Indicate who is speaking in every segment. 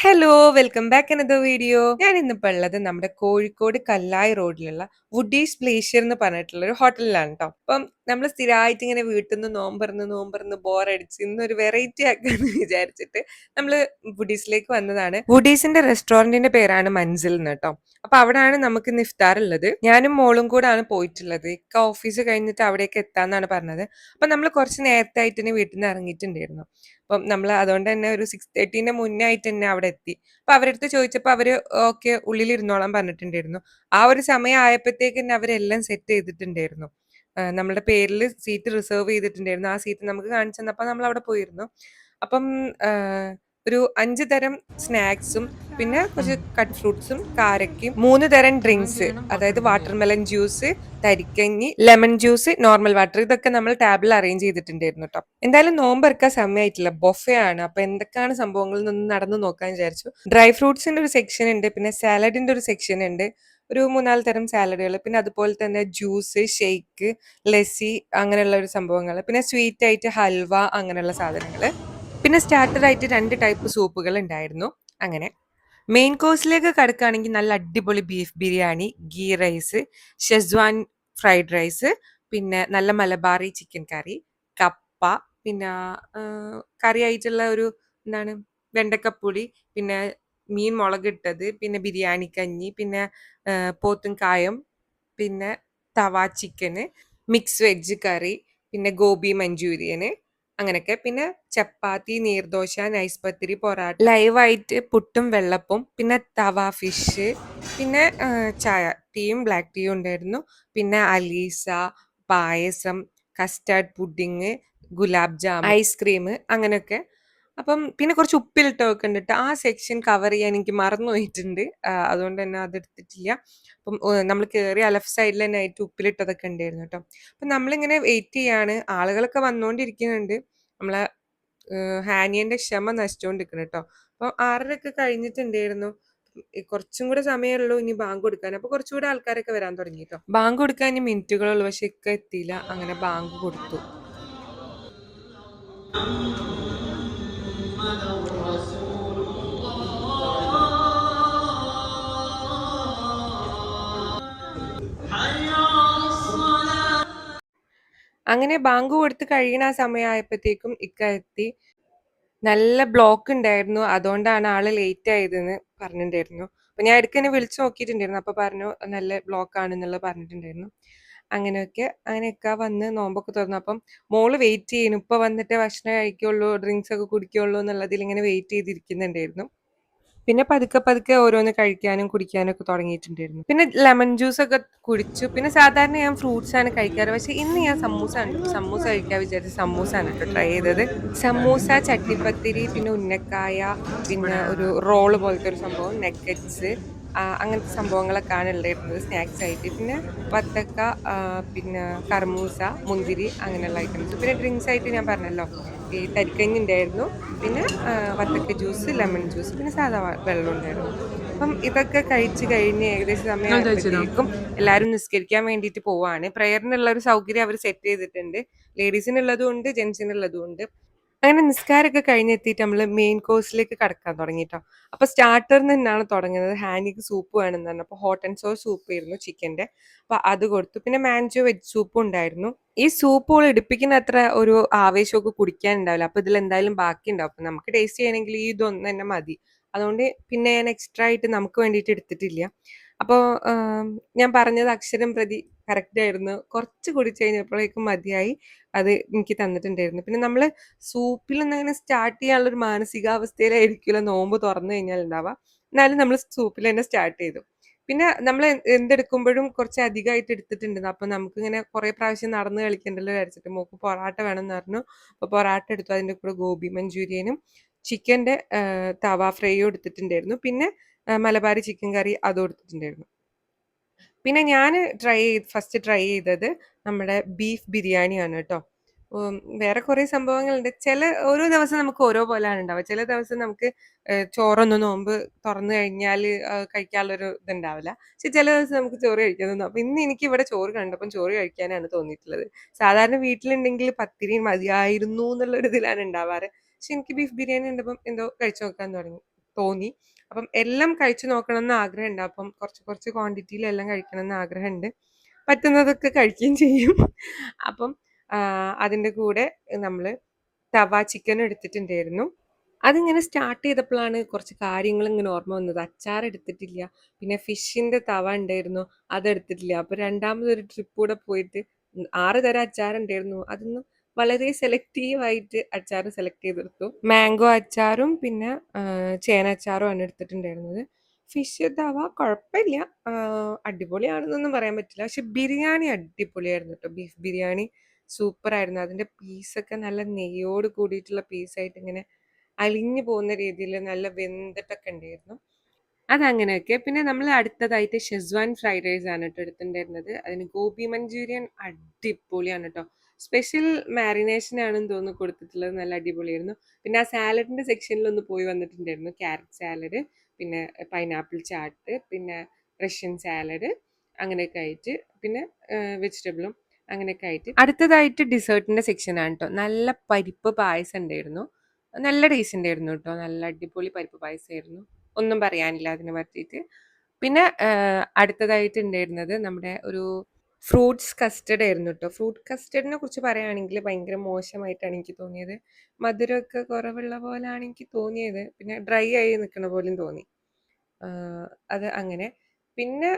Speaker 1: Hello welcome back എന്നത് video ഞാൻ ഇന്നിപ്പോ ഉള്ളത് നമ്മുടെ കോഴിക്കോട് കല്ലായി റോഡിലുള്ള വുഡീസ് പ്ലേഷ്യർ എന്ന് പറഞ്ഞിട്ടുള്ള ഒരു ഹോട്ടലിലാണ് കേട്ടോ അപ്പം നമ്മൾ സ്ഥിരമായിട്ട് ഇങ്ങനെ വീട്ടിൽ നിന്ന് നോമ്പറന്ന് നോമ്പറന്ന് ബോറടിച്ച് ഇന്നൊരു വെറൈറ്റി ആക്കാന്ന് വിചാരിച്ചിട്ട് നമ്മൾ വുഡീസിലേക്ക് വന്നതാണ്. വുഡീസിന്റെ റെസ്റ്റോറന്റിന്റെ പേരാണ് മൻസിൽ എന്ന് കേട്ടോ അപ്പൊ അവിടെയാണ് നമുക്ക് നിഫ്താർ ഉള്ളത് ഞാനും മോളും കൂടാണ് പോയിട്ടുള്ളത്. ഇക്ക ഓഫീസ് കഴിഞ്ഞിട്ട് അവിടേക്ക് എത്താന്നാണ് പറഞ്ഞത്. അപ്പൊ നമ്മൾ കുറച്ച് നേരത്തെ ആയിട്ട് തന്നെ വീട്ടിൽ നിന്ന് ഇറങ്ങിയിട്ടുണ്ടായിരുന്നു അപ്പം നമ്മൾ അതുകൊണ്ട് തന്നെ ഒരു സിക്സ് തേർട്ടീന്റെ മുന്നേ ആയിട്ട് തന്നെ അവിടെ എത്തി. അപ്പൊ അവരടുത്ത് ചോദിച്ചപ്പോൾ അവർ ഓക്കെ ഉള്ളിൽ ഇരുന്നോളാൻ പറഞ്ഞിട്ടുണ്ടായിരുന്നു. ആ ഒരു സമയം ആയപ്പോഴത്തേക്ക് തന്നെ അവരെല്ലാം സെറ്റ് ചെയ്തിട്ടുണ്ടായിരുന്നു. ആ, നമ്മളുടെ പേരിൽ സീറ്റ് റിസർവ് ചെയ്തിട്ടുണ്ടായിരുന്നു. ആ സീറ്റ് നമുക്ക് കാണിച്ചു തന്നപ്പോൾ നമ്മൾ അവിടെ പോയിരുന്നു. അപ്പം ഒരു അഞ്ച് തരം സ്നാക്സും പിന്നെ കുറച്ച് കട്ട് ഫ്രൂട്ട്സും കാരക്കും മൂന്ന് തരം ഡ്രിങ്ക്സ് അതായത് വാട്ടർ മെലൺ ജ്യൂസ് തരിക്കഞ്ഞി ലെമൺ ജ്യൂസ് നോർമൽ വാട്ടർ ഇതൊക്കെ നമ്മൾ ടാബിൽ അറേഞ്ച് ചെയ്തിട്ടുണ്ടായിരുന്നു കേട്ടോ. എന്തായാലും നോമ്പെടുക്കാൻ സമയമായിട്ടില്ല. ബൊഫേ ആണ് അപ്പൊ എന്തൊക്കെയാണ് സംഭവങ്ങളിൽ നിന്ന് നടന്നു നോക്കാൻ വിചാരിച്ചു. ഡ്രൈ ഫ്രൂട്ട്സിന്റെ ഒരു സെക്ഷൻ ഉണ്ട്. പിന്നെ സാലഡിന്റെ ഒരു സെക്ഷൻ ഉണ്ട്. ഒരു മൂന്നാൽ തരം സാലഡുകൾ പിന്നെ അതുപോലെ തന്നെ ജ്യൂസ് ഷേക്ക് ലസ്സി അങ്ങനെയുള്ള ഒരു സംഭവങ്ങൾ പിന്നെ സ്വീറ്റ് ആയിട്ട് ഹൽവ അങ്ങനെയുള്ള സാധനങ്ങൾ പിന്നെ സ്റ്റാർട്ടർ ആയിട്ട് രണ്ട് ടൈപ്പ് സൂപ്പുകൾ ഉണ്ടായിരുന്നു. അങ്ങനെ. മെയിൻ കോഴ്സിലേക്ക് കടക്കുകയാണെങ്കിൽ നല്ല അടിപൊളി beef biryani ghee rice Schezwan fried rice പിന്നെ നല്ല മലബാറി ചിക്കൻ കറി കപ്പ പിന്നെ കറി ആയിട്ടുള്ള ഒരു എന്താണ് വെണ്ടക്കപ്പുളി പിന്നെ മീൻ മുളകിട്ടത് പിന്നെ ബിരിയാണി കഞ്ഞി പിന്നെ പോത്തും കായം പിന്നെ തവ ചിക്കന് മിക്സ് വെജ് കറി പിന്നെ ഗോബി മഞ്ചൂരിയന് അങ്ങനെയൊക്കെ. പിന്നെ ചപ്പാത്തി നീർദോശ നൈസ് പത്തിരി പൊറാട്ട. ലൈവായിട്ട് പുട്ടും വെള്ളപ്പും പിന്നെ തവ ഫിഷ് പിന്നെ ചായ ടീയും ബ്ലാക്ക് ടീയും ഉണ്ടായിരുന്നു. പിന്നെ aleesa payasam custard pudding gulab jam ice cream അങ്ങനെയൊക്കെ. അപ്പം പിന്നെ കുറച്ച് ഉപ്പിലിട്ടൊക്കെ ഉണ്ട് ട്ടോ. ആ സെക്ഷൻ കവർ ചെയ്യാൻ എനിക്ക് മറന്നു പോയിട്ടുണ്ട്. അതുകൊണ്ട് തന്നെ അതെടുത്തിട്ടില്ല അപ്പം നമ്മൾ കയറിയ ലെഫ്റ്റ് സൈഡിൽ തന്നെ ആയിട്ട് ഉപ്പിലിട്ടതൊക്കെ ഉണ്ടായിരുന്നു കേട്ടോ. അപ്പം നമ്മളിങ്ങനെ വെയിറ്റ് ചെയ്യാണ്. ആളുകളൊക്കെ വന്നുകൊണ്ടിരിക്കുന്നുണ്ട് നമ്മളെ ഹാനിയന്റെ ക്ഷമ നശിച്ചുകൊണ്ടിരിക്കുന്നു കേട്ടോ. അപ്പം ആറരയൊക്കെ കഴിഞ്ഞിട്ടുണ്ടായിരുന്നു കുറച്ചും കൂടെ സമയമുള്ളൂ ഇനി ബാങ്ക് കൊടുക്കാൻ. അപ്പൊ കുറച്ചുകൂടെ ആൾക്കാരൊക്കെ വരാൻ തുടങ്ങി കേട്ടോ. ബാങ്ക് കൊടുക്കാൻ ഇനി മിനിറ്റുകളുള്ളൂ പക്ഷെ ഇക്ക എത്തിയില്ല. അങ്ങനെ ബാങ്ക് കൊടുത്തു. അങ്ങനെ ബാങ്ക് കൊടുത്ത് കഴിയണ ആ സമയമായപ്പോഴത്തേക്കും ഇക്ക എത്തി. നല്ല ബ്ലോക്ക് ഉണ്ടായിരുന്നു. അതുകൊണ്ടാണ് ആൾ ലേറ്റ് ആയതെന്ന് പറഞ്ഞിട്ടുണ്ടായിരുന്നു. അപ്പൊ ഞാൻ ഇടയ്ക്ക് വിളിച്ചു നോക്കിയിട്ടുണ്ടായിരുന്നു. അപ്പൊ പറഞ്ഞു നല്ല ബ്ലോക്ക് ആണെന്നുള്ളത് പറഞ്ഞിട്ടുണ്ടായിരുന്നു. അങ്ങനെയൊക്കെ അങ്ങനെയൊക്കെ വന്ന് നോമ്പൊക്കെ തുറന്നു. അപ്പം മോൾ വെയിറ്റ് ചെയ്യുന്നു. ഇപ്പൊ വന്നിട്ട് ഭക്ഷണം കഴിക്കുള്ളൂ ഡ്രിങ്ക്സ് ഒക്കെ കുടിക്കുള്ളൂ എന്നുള്ളതിൽ ഇങ്ങനെ വെയിറ്റ് ചെയ്തിരിക്കുന്നുണ്ടായിരുന്നു. പിന്നെ പതുക്കെ പതുക്കെ ഓരോന്ന് കഴിക്കാനും കുടിക്കാനും ഒക്കെ തുടങ്ങിയിട്ടുണ്ടായിരുന്നു. പിന്നെ ലെമൺ ജ്യൂസ് ഒക്കെ കുടിച്ചു. പിന്നെ സാധാരണ ഞാൻ ഫ്രൂട്ട്സ് ആണ് കഴിക്കാറ്. പക്ഷെ ഇന്ന് ഞാൻ സമൂസ ഉണ്ട് സമൂസ കഴിക്കാൻ വിചാരിച്ചു സമൂസ ആണ് കേട്ടോ ട്രൈ ചെയ്തത്. സമൂസ ചട്ടിപ്പത്തിരി പിന്നെ ഉന്നക്കായ പിന്നെ ഒരു റോൾ പോലത്തെ ഒരു സംഭവം നെക്കറ്റ്സ് അങ്ങനത്തെ സംഭവങ്ങളൊക്കെയാണ് ഉണ്ടായിരുന്നത് സ്നാക്സ് ആയിട്ട്. പിന്നെ വത്തക്ക പിന്നെ കർമൂസ മുന്തിരി അങ്ങനെയുള്ള ഐറ്റംസ് പിന്നെ ഡ്രിങ്ക്സ് ആയിട്ട് ഞാൻ പറഞ്ഞല്ലോ ഈ തരിക്കഞ്ഞി ഉണ്ടായിരുന്നു. പിന്നെ വത്തക്ക ജ്യൂസ് ലെമൺ ജ്യൂസ് പിന്നെ സാധാ വെള്ളം ഉണ്ടായിരുന്നു. അപ്പം ഇതൊക്കെ കഴിച്ച് കഴിഞ്ഞ് ഏകദേശം സമയമായപ്പോഴത്തേക്കും എല്ലാവരും നിസ്കരിക്കാൻ വേണ്ടിയിട്ട് പോവാണ്. പ്രയറിനുള്ള ഒരു സൗകര്യം അവർ സെറ്റ് ചെയ്തിട്ടുണ്ട്. ലേഡീസിനുള്ളതും ഉണ്ട് ജെൻസിനുള്ളതും ഉണ്ട്. അങ്ങനെ നിസ്കാരമൊക്കെ കഴിഞ്ഞെത്തിയിട്ട് നമ്മൾ മെയിൻ കോഴ്സിലേക്ക് കടക്കാൻ തുടങ്ങി അപ്പൊ സ്റ്റാർട്ടറിൽ നിന്നാണ് തുടങ്ങുന്നത്. ഹാനിക്ക് സൂപ്പ് വേണമെന്ന് പറഞ്ഞു. അപ്പൊ ഹോട്ട് ആൻഡ് സോർ സൂപ്പ് ആയിരുന്നു ചിക്കന്റെ അപ്പൊ അത് കൊടുത്തു. പിന്നെ മാൻജോ വെജ് സൂപ്പും ഉണ്ടായിരുന്നു. ഈ സൂപ്പുകൾ എടുപ്പിക്കുന്ന അത്ര ഒരു ആവേശമൊക്കെ കുടിക്കാൻ ഉണ്ടാവില്ല അപ്പൊ ഇതിൽ എന്തായാലും ബാക്കി ഉണ്ടാവും അപ്പൊ നമുക്ക് ടേസ്റ്റ് ചെയ്യണമെങ്കിൽ ഇതൊന്നും തന്നെ മതി. അതുകൊണ്ട് പിന്നെ ഞാൻ എക്സ്ട്രാ ആയിട്ട് നമുക്ക് വേണ്ടിയിട്ട് എടുത്തിട്ടില്ല. അപ്പോൾ ഞാൻ പറഞ്ഞത് അക്ഷരം പ്രതി കറക്റ്റ് ആയിരുന്നു. കുറച്ച് കുടിച്ച് കഴിഞ്ഞപ്പോഴേക്കും മതിയായി. അത് എനിക്ക് തന്നിട്ടുണ്ടായിരുന്നു. പിന്നെ നമ്മൾ സൂപ്പിലൊന്നും അങ്ങനെ സ്റ്റാർട്ട് ചെയ്യാനുള്ള ഒരു മാനസികാവസ്ഥയിലായിരിക്കില്ല നോമ്പ് തുറന്നു കഴിഞ്ഞാൽ ഉണ്ടാവുക എന്നാലും നമ്മൾ സൂപ്പിൽ തന്നെ സ്റ്റാർട്ട് ചെയ്തു. പിന്നെ നമ്മൾ എന്തെടുക്കുമ്പോഴും കുറച്ച് അധികമായിട്ട് എടുത്തിട്ടുണ്ട്. അപ്പൊ നമുക്ക് ഇങ്ങനെ കുറെ പ്രാവശ്യം നടന്ന് കളിക്കണ്ടല്ലോ വിചാരിച്ചിട്ട് മോക്ക് പൊറാട്ട വേണമെന്ന് പറഞ്ഞു. അപ്പൊ പൊറാട്ട എടുത്തു. അതിന്റെ കൂടെ ഗോബി മഞ്ചൂരിയനും ചിക്കന്റെ തവ ഫ്രൈയും എടുത്തിട്ടുണ്ടായിരുന്നു. പിന്നെ ആ, മലബാറി ചിക്കൻ കറി അതും എടുത്തിട്ടുണ്ടായിരുന്നു പിന്നെ ഞാൻ ട്രൈ ചെയ്ത് ഫസ്റ്റ് ട്രൈ ചെയ്തത് നമ്മുടെ ബീഫ് ബിരിയാണിയാണ് കേട്ടോ. വേറെ കുറേ സംഭവങ്ങളുണ്ട്. ചില ഓരോ ദിവസം നമുക്ക് ഓരോ പോലെയാണ് ഉണ്ടാവുക. ചില ദിവസം നമുക്ക് ചോറൊന്നും നോമ്പ് തുറന്നു കഴിഞ്ഞാൽ കഴിക്കാനുള്ളൊരു ഇതുണ്ടാവില്ല പക്ഷെ ചില ദിവസം നമുക്ക് ചോറ് കഴിക്കാനൊന്നും അപ്പൊ ഇന്ന് എനിക്ക് ഇവിടെ ചോറ് കണ്ടപ്പം ചോറ് കഴിക്കാനാണ് തോന്നിയിട്ടുള്ളത്. സാധാരണ വീട്ടിലുണ്ടെങ്കിൽ പത്തിരി മതിയായിരുന്നു എന്നുള്ളൊരു ഇതിലാണ് ഉണ്ടാവാറ്. പക്ഷെ എനിക്ക് ബീഫ് ബിരിയാണി ഉണ്ടപ്പം എന്തോ കഴിച്ചു നോക്കാൻ തുടങ്ങി തോന്നി. അപ്പം എല്ലാം കഴിച്ചു നോക്കണം എന്ന് ആഗ്രഹമുണ്ട്. അപ്പം കുറച്ച് കുറച്ച് ക്വാണ്ടിറ്റിയിൽ എല്ലാം കഴിക്കണം എന്ന് ആഗ്രഹമുണ്ട്. പറ്റുന്നതൊക്കെ കഴിക്കുകയും ചെയ്യും. അപ്പം അതിന്റെ കൂടെ നമ്മൾ തവ ചിക്കൻ എടുത്തിട്ടുണ്ടായിരുന്നു. അതിങ്ങനെ സ്റ്റാർട്ട് ചെയ്തപ്പോഴാണ് കുറച്ച് കാര്യങ്ങൾ ഇങ്ങനെ ഓർമ്മ വന്നത്. അച്ചാർ എടുത്തിട്ടില്ല. പിന്നെ ഫിഷിന്റെ തവ ഉണ്ടായിരുന്നു. അതെടുത്തിട്ടില്ല അപ്പോൾ രണ്ടാമതൊരു ട്രിപ്പ് കൂടെ പോയിട്ട് ആറ് തരം അച്ചാർ ഉണ്ടായിരുന്നു. അതൊന്നും വളരെ സെലക്റ്റീവ് ആയിട്ട് അച്ചാർ സെലക്ട് ചെയ്തെടുത്തു മാംഗോ അച്ചാറും പിന്നെ ചേന അച്ചാറും ആണ് എടുത്തിട്ടുണ്ടായിരുന്നത്. ഫിഷ് തവ കുഴപ്പമില്ല. അടിപൊളിയാണെന്നൊന്നും പറയാൻ പറ്റില്ല. പക്ഷെ ബിരിയാണി അടിപൊളിയായിരുന്നു കേട്ടോ. ബീഫ് ബിരിയാണി സൂപ്പർ ആയിരുന്നു. അതിന്റെ പീസൊക്കെ നല്ല നെയ്യോട് കൂടിയിട്ടുള്ള പീസായിട്ട് ഇങ്ങനെ അലിഞ്ഞു പോകുന്ന രീതിയിൽ നല്ല വെന്തിട്ടൊക്കെ ഉണ്ടായിരുന്നു. അതങ്ങനെയൊക്കെ. പിന്നെ നമ്മൾ അടുത്തതായിട്ട് ഷെസ്വാൻ ഫ്രൈഡ് റൈസ് ആണ് കേട്ടോ എടുത്തിട്ടുണ്ടായിരുന്നത്. അതിന് ഗോപി മഞ്ചൂരിയൻ അടിപൊളിയാണ് കേട്ടോ. സ്പെഷ്യൽ മാരിനേഷൻ ആണെന്ന് തോന്നുന്നു കൊടുത്തിട്ടുള്ളത് നല്ല അടിപൊളിയായിരുന്നു. പിന്നെ ആ സാലഡിന്റെ സെക്ഷനിൽ ഒന്ന് പോയി വന്നിട്ടുണ്ടായിരുന്നു. ക്യാരറ്റ് സാലഡ് പിന്നെ പൈനാപ്പിൾ ചാട്ട് പിന്നെ റഷ്യൻ സാലഡ് അങ്ങനെയൊക്കെ ആയിട്ട് പിന്നെ വെജിറ്റബിളും അങ്ങനെയൊക്കെ ആയിട്ട്. അടുത്തതായിട്ട് ഡിസേർട്ടിന്റെ സെക്ഷനാണ് കേട്ടോ നല്ല പരിപ്പ് പായസം ഉണ്ടായിരുന്നു. നല്ല ടേസ്റ്റ് ഉണ്ടായിരുന്നു കേട്ടോ നല്ല അടിപൊളി പരിപ്പ് പായസമായിരുന്നു ഒന്നും പറയാനില്ല അതിനെ പറ്റിയിട്ട്. പിന്നെ അടുത്തതായിട്ട് ഉണ്ടായിരുന്നത് നമ്മുടെ ഒരു ഫ്രൂട്ട്സ് കസ്റ്റഡ് ആയിരുന്നു കേട്ടോ ഫ്രൂട്ട് കസ്റ്റഡിനെ കുറിച്ച് പറയുകയാണെങ്കിൽ ഭയങ്കര മോശമായിട്ടാണ് എനിക്ക് തോന്നിയത്. മധുരമൊക്കെ കുറവുള്ള പോലെയാണ് എനിക്ക് തോന്നിയത്. പിന്നെ ഡ്രൈ ആയി നിൽക്കണ പോലും തോന്നി. അത് അങ്ങനെ. പിന്നെ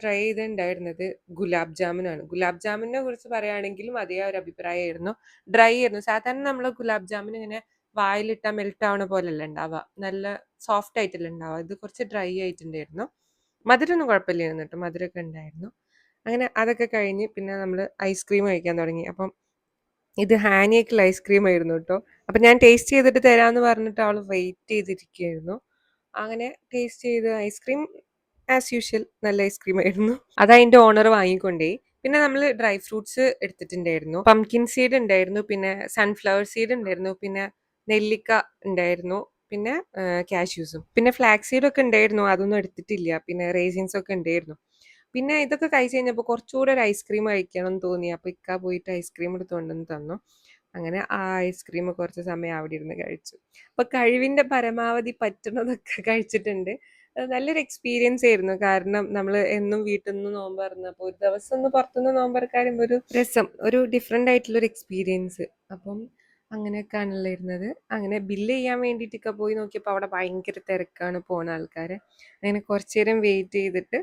Speaker 1: ട്രൈ ചെയ്തിട്ടുണ്ടായിരുന്നത് ഗുലാബ് ജാമുനാണ്. ഗുലാബ് ജാമുനെ കുറിച്ച് പറയുകയാണെങ്കിലും അതേ ഒരു അഭിപ്രായമായിരുന്നു. ഡ്രൈ ആയിരുന്നു. സാധാരണ നമ്മൾ ഗുലാബ് ജാമുൻ ഇങ്ങനെ വായിലിട്ടാൽ മെൽറ്റ് ആവണ പോലെയല്ല ഉണ്ടാവുക. നല്ല സോഫ്റ്റ് ആയിട്ടല്ല ഉണ്ടാവുക. ഇത് കുറച്ച് ഡ്രൈ ആയിട്ടുണ്ടായിരുന്നു. മധുരമൊന്നും കുഴപ്പമില്ലായിരുന്നു കേട്ടോ മധുരമൊക്കെ ഉണ്ടായിരുന്നു. അങ്ങനെ അതൊക്കെ കഴിഞ്ഞ് പിന്നെ നമ്മൾ ഐസ്ക്രീം കഴിക്കാൻ തുടങ്ങി. അപ്പം ഇത് ഹാനിയക്കിൽ ഐസ്ക്രീം ആയിരുന്നു കേട്ടോ. അപ്പം ഞാൻ ടേസ്റ്റ് ചെയ്തിട്ട് തരാമെന്ന് പറഞ്ഞിട്ട് അവൾ വെയിറ്റ് ചെയ്തിരിക്കുകയായിരുന്നു. അങ്ങനെ ടേസ്റ്റ് ചെയ്ത് ഐസ്ക്രീം ആസ് യൂഷ്വൽ നല്ല ഐസ്ക്രീം ആയിരുന്നു. അത് അതിന്റെ ഓണർ വാങ്ങിക്കൊണ്ടേ പിന്നെ നമ്മൾ ഡ്രൈ ഫ്രൂട്ട്സ് എടുത്തിട്ടുണ്ടായിരുന്നു. പംകിൻ സീഡ് ഉണ്ടായിരുന്നു പിന്നെ സൺഫ്ലവർ സീഡ് ഉണ്ടായിരുന്നു പിന്നെ നെല്ലിക്ക ഉണ്ടായിരുന്നു പിന്നെ കാഷ്യൂസും. പിന്നെ ഫ്ലാക്സ് സീഡ് ഒക്കെ ഉണ്ടായിരുന്നു അതൊന്നും എടുത്തിട്ടില്ല. പിന്നെ റേസിൻസ് ഒക്കെ ഉണ്ടായിരുന്നു. പിന്നെ ഇതൊക്കെ കഴിച്ച് കഴിഞ്ഞപ്പോൾ കുറച്ചുകൂടെ ഒരു ഐസ്ക്രീം കഴിക്കണം എന്ന് തോന്നി. അപ്പോൾ ഇക്ക പോയിട്ട് ഐസ്ക്രീം എടുത്തുകൊണ്ടെന്ന് തന്നു. അങ്ങനെ ആ ഐസ്ക്രീം കുറച്ച് സമയം അവിടെ ഇരുന്ന് കഴിച്ചു. അപ്പോൾ കഴിവിന്റെ പരമാവധി പറ്റുന്നതൊക്കെ കഴിച്ചിട്ടുണ്ട്. നല്ലൊരു എക്സ്പീരിയൻസ് ആയിരുന്നു. കാരണം നമ്മൾ എന്നും വീട്ടിൽ നിന്ന് നോമ്പ് തുറന്നപ്പോൾ ഒരു ദിവസം ഒന്ന് പുറത്തുനിന്ന് നോമ്പ് തുറക്കാറുമ്പോൾ ഒരു രസം ഒരു ഡിഫറെന്റ് ആയിട്ടുള്ളൊരു എക്സ്പീരിയൻസ് അപ്പം അങ്ങനെയൊക്കെയാണല്ലോ ഇരുന്നത്. അങ്ങനെ ബില്ല് ചെയ്യാൻ വേണ്ടിയിട്ടൊക്കെ പോയി നോക്കിയപ്പോൾ അവിടെ ഭയങ്കര തിരക്കാണ് പോണ ആൾക്കാർ അങ്ങനെ കുറച്ചു നേരം വെയിറ്റ് ചെയ്തിട്ട്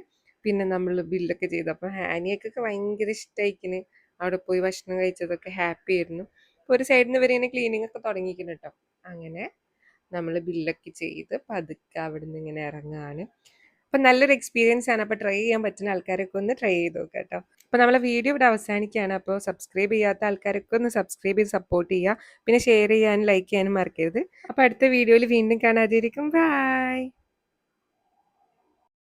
Speaker 1: പിന്നെ നമ്മൾ ബില്ലൊക്കെ ചെയ്തു. അപ്പോൾ ഹാനിയൊക്കെ ഭയങ്കര ഇഷ്ടമായിക്കിന് അവിടെ പോയി ഭക്ഷണം കഴിച്ചതൊക്കെ ഹാപ്പി ആയിരുന്നു. അപ്പോൾ ഒരു സൈഡിൽ നിന്ന് വരെ ഇങ്ങനെ ക്ലീനിങ് ഒക്കെ തുടങ്ങിയിരിക്കുന്നു കേട്ടോ അങ്ങനെ നമ്മൾ ബില്ലൊക്കെ ചെയ്ത് പതുക്കെ അവിടെ നിന്ന് ഇങ്ങനെ ഇറങ്ങുകയാണ് അപ്പം നല്ലൊരു എക്സ്പീരിയൻസ് ആണ്. അപ്പോൾ ട്രൈ ചെയ്യാൻ പറ്റുന്ന ആൾക്കാരൊക്കെ ഒന്ന് ട്രൈ ചെയ്ത് നോക്കാം കേട്ടോ അപ്പോൾ നമ്മളെ വീഡിയോ ഇവിടെ അവസാനിക്കുകയാണ്. അപ്പോൾ സബ്സ്ക്രൈബ് ചെയ്യാത്ത ആൾക്കാരൊക്കെ ഒന്ന് സബ്സ്ക്രൈബ് ചെയ്ത് സപ്പോർട്ട് ചെയ്യുക. പിന്നെ ഷെയർ ചെയ്യാനും ലൈക്ക് ചെയ്യാനും മറക്കരുത്. അപ്പോൾ അടുത്ത വീഡിയോയിൽ വീണ്ടും കാണാതിരിക്കും. ബൈ